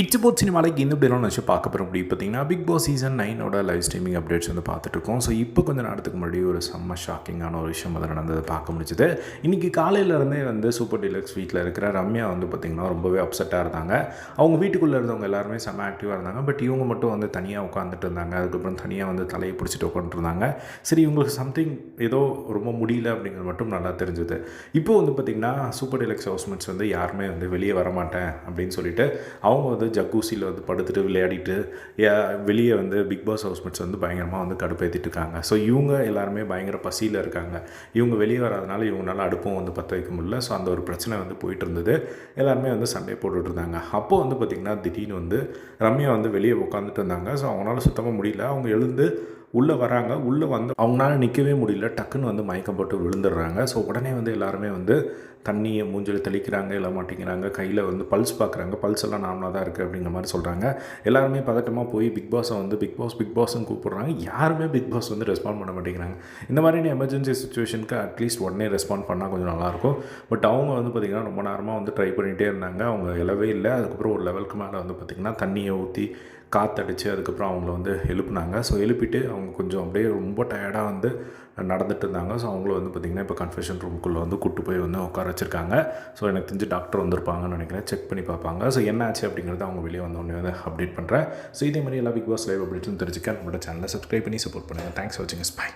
It's boat சினிமாலைக்கு இந்த இப்படிலாம் வச்சு பார்க்க போகிறோம் முடியும் பார்த்தீங்கன்னா பிக் பாஸ் சீசன் நைனோட லைவ் ஸ்ட்ரீமிங் அப்டேட்ஸ் வந்து பார்த்துட்ருக்கோம் ஸோ இப்போ கொஞ்ச நேரத்துக்கு முன்னாடி ஒரு செம்ம ஷாக்கிங்கான ஒரு விஷயம் அதை நடந்ததை பார்க்க முடிஞ்சுது. இன்றைக்கி காலையிலேருந்தே வந்து சூப்பர் டீலக்ஸ் வீட்டில் இருக்கிற ரம்யா வந்து பார்த்திங்கன்னா ரொம்பவே அப்செட்டாக இருந்தாங்க. அவங்க வீட்டுக்குள்ளே இருந்தவங்க எல்லாருமே செம்ம ஆக்டிவாக இருந்தாங்க. பட் இவங்க மட்டும் வந்து தனியாக உட்காந்துட்டு இருந்தாங்க. அதுக்கப்புறம் தனியாக வந்து தலையை பிடிச்சிட்டு உட்காந்துருந்தாங்க சரி இவங்களுக்கு சம்திங் ஏதோ ரொம்ப முடியல அப்படிங்கிறது மட்டும் நல்லா தெரிஞ்சுது. இப்போ வந்து பார்த்திங்கன்னா சூப்பர் டீலக்ஸ் ஹவுஸ்மேட்ஸ் வந்து யாருமே வந்து வெளியே வரமாட்டேன் அப்படின்னு சொல்லிட்டு அவங்க வந்து ஜக்கூசியில் வந்து படுத்துட்டு விளையாடிட்டு வெளியே வந்து பிக் பாஸ் ஹவுஸ்மேட்ஸ் வந்து பயங்கரமாக வந்து கடுப்பேற்றிட்டு இருக்காங்க. ஸோ இவங்க எல்லாருமே பயங்கர பசியில் இருக்காங்க. இவங்க வெளியே வராதனால இவங்களால அடுப்பும் வந்து பற்ற வைக்க முடியல. ஸோ அந்த ஒரு பிரச்சனை வந்து போயிட்டு இருந்தது. எல்லாருமே வந்து சண்டை போட்டுட்டு இருந்தாங்க. அப்போது வந்து பார்த்திங்கன்னா திடீர்னு வந்து ரம்யா வந்து வெளியே உட்காந்துட்டு இருந்தாங்க. ஸோ அவங்களால சுத்தமாக முடியல. அவங்க எழுந்து உள்ளே வராங்க உள்ளே வந்து அவங்களால நிற்கவே முடியல. டக்குன்னு வந்து மயக்கம் போட்டு விழுந்துடுறாங்க. ஸோ உடனே வந்து எல்லாருமே வந்து தண்ணியை மூஞ்சில் தெளிக்கிறாங்க இல்லை மாட்டேங்கிறாங்க கையில் வந்து பல்ஸ் பார்க்குறாங்க பல்ஸ் எல்லாம் நார்மலாக தான் இருக்குது அப்படிங்கிற மாதிரி சொல்கிறாங்க எல்லாருமே பதட்டமாக போய் பிக் பாஸை வந்து பிக் பாஸ் பிக் பாஸ்ன்னு கூப்பிட்றாங்க. யாருமே பிக் பாஸ் வந்து ரெஸ்பாண்ட் பண்ண மாட்டேங்கிறாங்க. இந்த மாதிரியான எமர்ஜென்சி சுச்சுவேஷனுக்கு அட்லீஸ்ட் உடனே ரெஸ்பாண்ட் பண்ணால் கொஞ்சம் நல்லாயிருக்கும் பட் அவங்க வந்து பார்த்திங்கன்னா ரொம்ப நேரமாக வந்து ட்ரை பண்ணிகிட்டே இருந்தாங்க. அவங்க எழவே இல்லை. அதுக்கப்புறம் ஒரு லெவலுக்கு மேலே வந்து பார்த்திங்கன்னா தண்ணியை ஊற்றி காற்றடிச்சு அதுக்கப்புறம் அவங்கள வந்து எழுப்புனாங்க. ஸோ எழுப்பிட்டு அவங்க கொஞ்சம் அப்படியே ரொம்ப டயர்டாக வந்து நடந்துட்டு இருந்தாங்க. ஸோ அவங்கள வந்து பார்த்திங்கன்னா இப்போ கன்ஃபெஷன் ரூமுக்குள்ளே வந்து கூட்டு போய் வந்து உட்கார வச்சிருக்காங்க. ஸோ எனக்கு தெரிஞ்சு டாக்டர் வந்திருப்பாங்கன்னு நினைக்கிறேன். செக் பண்ணி பார்ப்பாங்க. ஸோ என்ன ஆச்சு அப்படிங்கிறத அவங்க வெளியே வந்தோடனே வந்து அப்டேட் பண்ணுறேன் ஸோ இதே மாதிரி எல்லா பிக் பாஸ் லைவ் அப்டேட்ஸும் தெரிஞ்சுக்க. நம்மளோட சேனலை சப்ஸ்கிரைப் பண்ணி சப்போர்ட் பண்ணுங்கள் தேங்க்ஸ் வாட்சிங் இஸ் பை